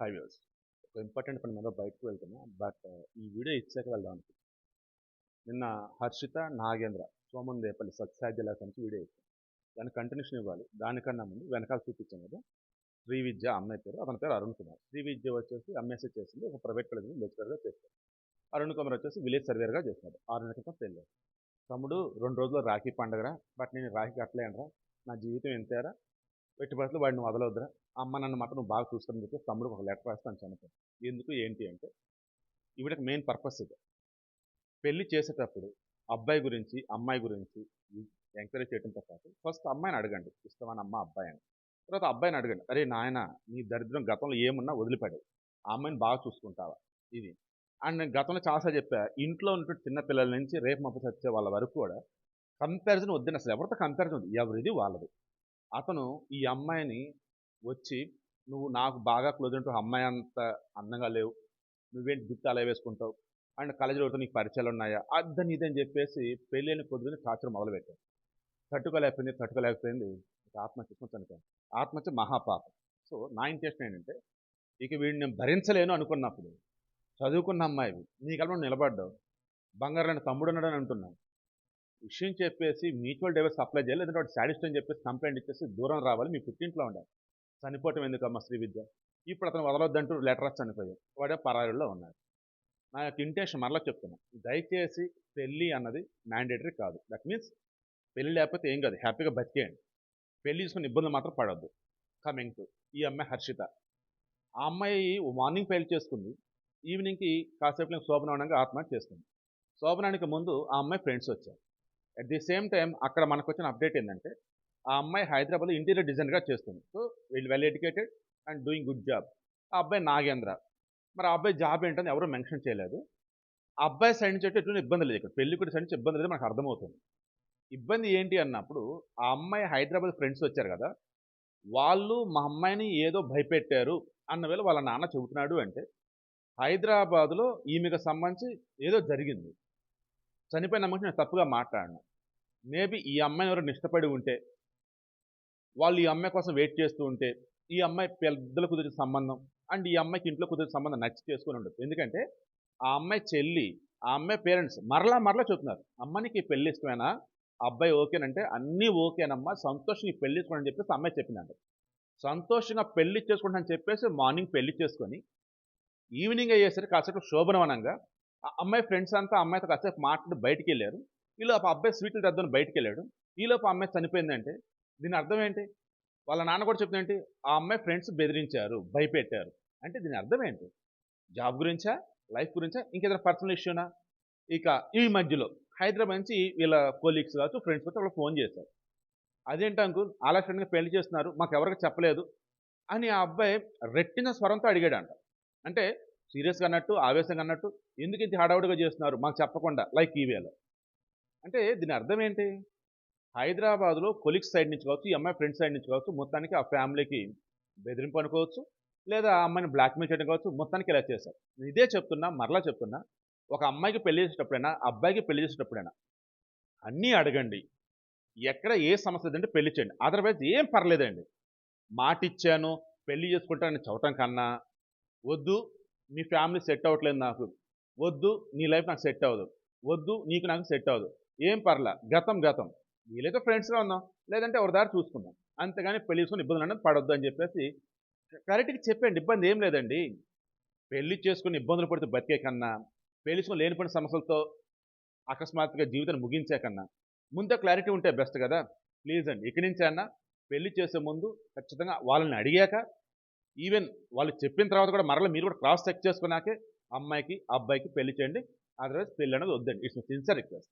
Five years. ఒక important పని మీద బయటకు వెళ్తున్నా. బట్ ఈ వీడియో ఇచ్చాక వెళ్దాం అనుకుంటున్నాను నిన్న హర్షిత నాగేంద్ర సోమన్ దేపల్లి సత్సాధ్య నుంచి వీడియో ఇచ్చాను దాని కంటిన్యూషన్ ఇవ్వాలి. దానికన్నా ముందు వెనకాల చూపించాను కదా శ్రీ విద్య అమ్మాయి పేరు. అతని పేరు అరుణ్ కుమార్. శ్రీ విద్య వచ్చేసి ఎంఎస్సీ చేసింది. ఒక ప్రైవేట్ కాలేజీలో లెక్చరర్గా చేస్తారు అరుణ్ కుమార్ వచ్చేసి విలేజ్ సర్వేర్గా చేస్తున్నాడు. ఆరు నెలల క్రితం పెళ్ళి తమ్ముడు రెండు రోజుల్లో రాఖీ పండగరా? బట్ నేను రాఖీ కట్టలేనరా. నా జీవితం ఎంతేరా పెట్టుబడులు వాడిని వదలవద్దురా అమ్మ నన్ను మాత్రం నువ్వు బాగా చూస్తానని చెప్పి తమ్ముడు ఒక లెటర్ రాస్తాను చనిపోయి. ఎందుకు ఏంటి అంటే ఈవిడకి మెయిన్ పర్పస్ ఇది. పెళ్ళి చేసేటప్పుడు అబ్బాయి గురించి అమ్మాయి గురించి ఎంకరేజ్ చేయడంతో పాటు ఫస్ట్ అమ్మాయిని అడగండి. ఇష్టమైన అమ్మ అబ్బాయి అని. తర్వాత అబ్బాయిని అడగండి. అరే నాయన నీ దరిద్రం గతంలో ఏమున్నా వదిలిపడే ఆ అమ్మాయిని బాగా చూసుకుంటావా? ఇది. అండ్ నేను గతంలో చాలాసార్లు చెప్పా ఇంట్లో ఉన్నటువంటి చిన్న పిల్లల నుంచి రేపు మప్పు చచ్చే వాళ్ళ వరకు కూడా కంపారిజన్ వద్దని అసలు ఎవరితో కంపారిజన్ వద్దు ఎవరిది వాళ్ళది. అతను ఈ అమ్మాయిని వచ్చి నువ్వు నాకు బాగా క్లోజ్ అంటూ అమ్మాయి అంత అందంగా లేవు. నువ్వేంటి జుట్టు అలా వేసుకుంటావు? అండ్ కాలేజీలో నీకు పరిచయాలు ఉన్నాయా? అర్థం ఇదని చెప్పేసి పెళ్ళైన కొద్దిగా టార్చర్ మొదలుపెట్టాను తట్టుకోలేకపోయింది తట్టుకోలేకపోయింది. ఆత్మహత్య చనిపోయాను ఆత్మహత్య మహాపాపం. సో నా ఇంటెన్షన్ ఏంటంటే ఇక వీడిని నేను భరించలేను అనుకున్నప్పుడు చదువుకున్న అమ్మాయి నీ కలవడం నిలబడ్డావు. బంగారు తమ్ముడు ఉన్నాడని అంటున్నావు విషయం చెప్పేసి మ్యూచువల్ డైవర్స్ అప్లై చేయాలి లేదంటే వాడు సాడిస్ట్ అని చెప్పేసి కంప్లైంట్ ఇచ్చేసి దూరం రావాలి. మీ పుట్టింట్లో ఉండాలి. చనిపోవటం ఎందుకమ్మా శ్రీ విద్య? ఇప్పుడు అతను వదలొద్దంటూ లెటర్ చనిపోయాడు. వాడే పరాయిలో ఉన్నాడు. నా యొక్క ఇంటెన్షన్ మరలా చెప్తున్నాను దయచేసి పెళ్ళి అన్నది మ్యాండేటరీ కాదు. దట్ మీన్స్ పెళ్ళి లేకపోతే ఏం కాదు. హ్యాపీగా బతికేయండి. పెళ్ళి చేసుకుని ఇబ్బందులు మాత్రం పడవద్దు కమింగ్ టు ఈ అమ్మాయి హర్షిత. ఆ అమ్మాయి మార్నింగ్ పెళ్ళి చేసుకుంది. ఈవినింగ్కి కాసేపు శోభనవనంగా ఆత్మహత్య చేసుకుంది. శోభనానికి ముందు ఆ అమ్మాయి ఫ్రెండ్స్ వచ్చారు. అట్ ది సేమ్ టైం అక్కడ మనకు వచ్చిన అప్డేట్ ఏంటంటే ఆ అమ్మాయి హైదరాబాద్లో ఇంటీరియర్ డిజైన్గా చేస్తుంది. సో వీళ్ళు well educated and doing good job. ఆ అబ్బాయి నాగేంద్ర. మరి ఆ అబ్బాయి జాబ్ ఏంటని ఎవరూ మెన్షన్ చేయలేదు. ఆ అబ్బాయి సైడ్ నుంచి అయితే ఎటువంటి ఇబ్బంది లేదు. ఇక్కడ పెళ్ళి సైడ్ నుంచి ఇబ్బంది లేదు మనకు అర్థమవుతుంది. ఇబ్బంది ఏంటి అన్నప్పుడు ఆ అమ్మాయి హైదరాబాద్ ఫ్రెండ్స్ వచ్చారు కదా వాళ్ళు మా అమ్మాయిని ఏదో భయపెట్టారు అన్న వేళ వాళ్ళ నాన్న చెబుతున్నాడు అంటే హైదరాబాద్లో ఈమెకు సంబంధించి ఏదో జరిగింది. చనిపోయిన అమ్మాయి నేను తప్పుగా మాట్లాడినా. మేబీ ఈ అమ్మాయిని ఎవరు ఇష్టపడి ఉంటే వాళ్ళు ఈ అమ్మాయి కోసం వెయిట్ చేస్తూ ఉంటే ఈ అమ్మాయి పెద్దలు కుదిరిన సంబంధం అండ్ ఈ అమ్మాయికి ఇంట్లో కుదిరిన సంబంధం నచ్చి చేసుకుని ఉండదు ఎందుకంటే ఆ అమ్మాయి చెల్లి ఆ అమ్మాయి పేరెంట్స్ మరలా మరలా చెప్తున్నారు అమ్మాయికి పెళ్ళి ఇష్టమేనా? అబ్బాయి ఓకేనంటే అన్నీ ఓకేనమ్మా సంతోషంగా ఈ పెళ్ళి చేసుకోండి అని చెప్పేసి అమ్మాయి చెప్పిందంట. సంతోషంగా పెళ్ళి చేసుకుంటానని చెప్పేసి మార్నింగ్ పెళ్ళి చేసుకొని ఈవినింగ్ అయ్యేసరికి కాసేపు శోభనవనంగా ఆ అమ్మాయి ఫ్రెండ్స్ అంతా అమ్మాయితో కాసేపు మాట్లాడి బయటికి వెళ్ళారు ఈలోపు అబ్బాయి స్వీట్లు తెద్దని బయటికి వెళ్ళాడు ఈలోపు అమ్మాయి చనిపోయిందంటే దీని అర్థం ఏంటి? వాళ్ళ నాన్న కూడా చెప్తుందేంటి ఆ అమ్మాయి ఫ్రెండ్స్ బెదిరించారు భయపెట్టారు. అంటే దీని అర్థం ఏంటి? జాబ్ గురించా? లైఫ్ గురించా? ఇంకేదైనా పర్సనల్ ఇష్యూనా ఇక ఈ మధ్యలో హైదరాబాద్ నుంచి వీళ్ళ కొలీగ్స్ కావచ్చు ఫ్రెండ్స్ కావచ్చు వాళ్ళు ఫోన్ చేశారు. అదేంటి అంకుల్ అలా పెళ్ళి చేస్తున్నారు మాకు ఎవరికి చెప్పలేదు అని ఆ అబ్బాయి రెట్టిన స్వరంతో అడిగాడంట. అంటే సీరియస్గా అన్నట్టు ఆవేశంగా అన్నట్టు ఎందుకు ఇంత హడావుడిగా చేస్తున్నారు? మాకు చెప్పకుండా లైక్ ఈవేలో అంటే దీని అర్థం ఏంటి? హైదరాబాద్లో కొలిక్స్ సైడ్ నుంచి కావచ్చు ఈ అమ్మాయి ఫ్రెండ్ సైడ్ నుంచి కావచ్చు మొత్తానికి ఆ ఫ్యామిలీకి బెదిరింపు అనుకోవచ్చు లేదా ఆ అమ్మాయిని బ్లాక్మెయిల్ చేయడం కావచ్చు మొత్తానికి ఇలా చేశారు. ఇదే చెప్తున్నా మరలా చెప్తున్నా ఒక అమ్మాయికి పెళ్ళి చేసేటప్పుడైనా అబ్బాయికి పెళ్ళి చేసేటప్పుడైనా అన్నీ అడగండి. ఎక్కడ ఏ సమస్య లేదంటే పెళ్ళి చేయండి. అదర్వైజ్ ఏం పర్లేదండి. మాట ఇచ్చాను పెళ్ళి చేసుకుంటానని చదవటం కన్నా వద్దు మీ ఫ్యామిలీ సెట్ అవ్వట్లేదు నాకు వద్దు నీ లైఫ్ నాకు సెట్ అవ్వదు వద్దు నీకు నాకు సెట్ అవ్వదు ఏం పర్లా గతం గతం. వీలైతే ఫ్రెండ్స్గా ఉందాం లేదంటే ఎవరి దారి చూసుకుందాం. అంతేగాని పెళ్ళి చేసుకుని ఇబ్బందులు అనేది పడొద్దు అని చెప్పేసి కరెక్ట్గా చెప్పండి ఇబ్బంది ఏం లేదండి. పెళ్ళి చేసుకుని ఇబ్బందులు పడితే బతికే కన్నా పెళ్ళి చేసుకుని లేనిపోయిన సమస్యలతో అకస్మాత్తుగా జీవితాన్ని ముగించే కన్నా ముందే క్లారిటీ ఉంటే బెస్ట్ కదా. ప్లీజ్ అండి ఇక్కడి నుంచి అన్నా పెళ్ళి చేసే ముందు ఖచ్చితంగా వాళ్ళని అడిగాక ఈవెన్ వాళ్ళు చెప్పిన తర్వాత కూడా మరలా మీరు కూడా క్రాస్ చెక్ చేసుకున్నాకే అమ్మాయికి అబ్బాయికి పెళ్ళి చేయండి. అదర్వైజ్ పెళ్ళి అనేది వద్దండి. It's sincere request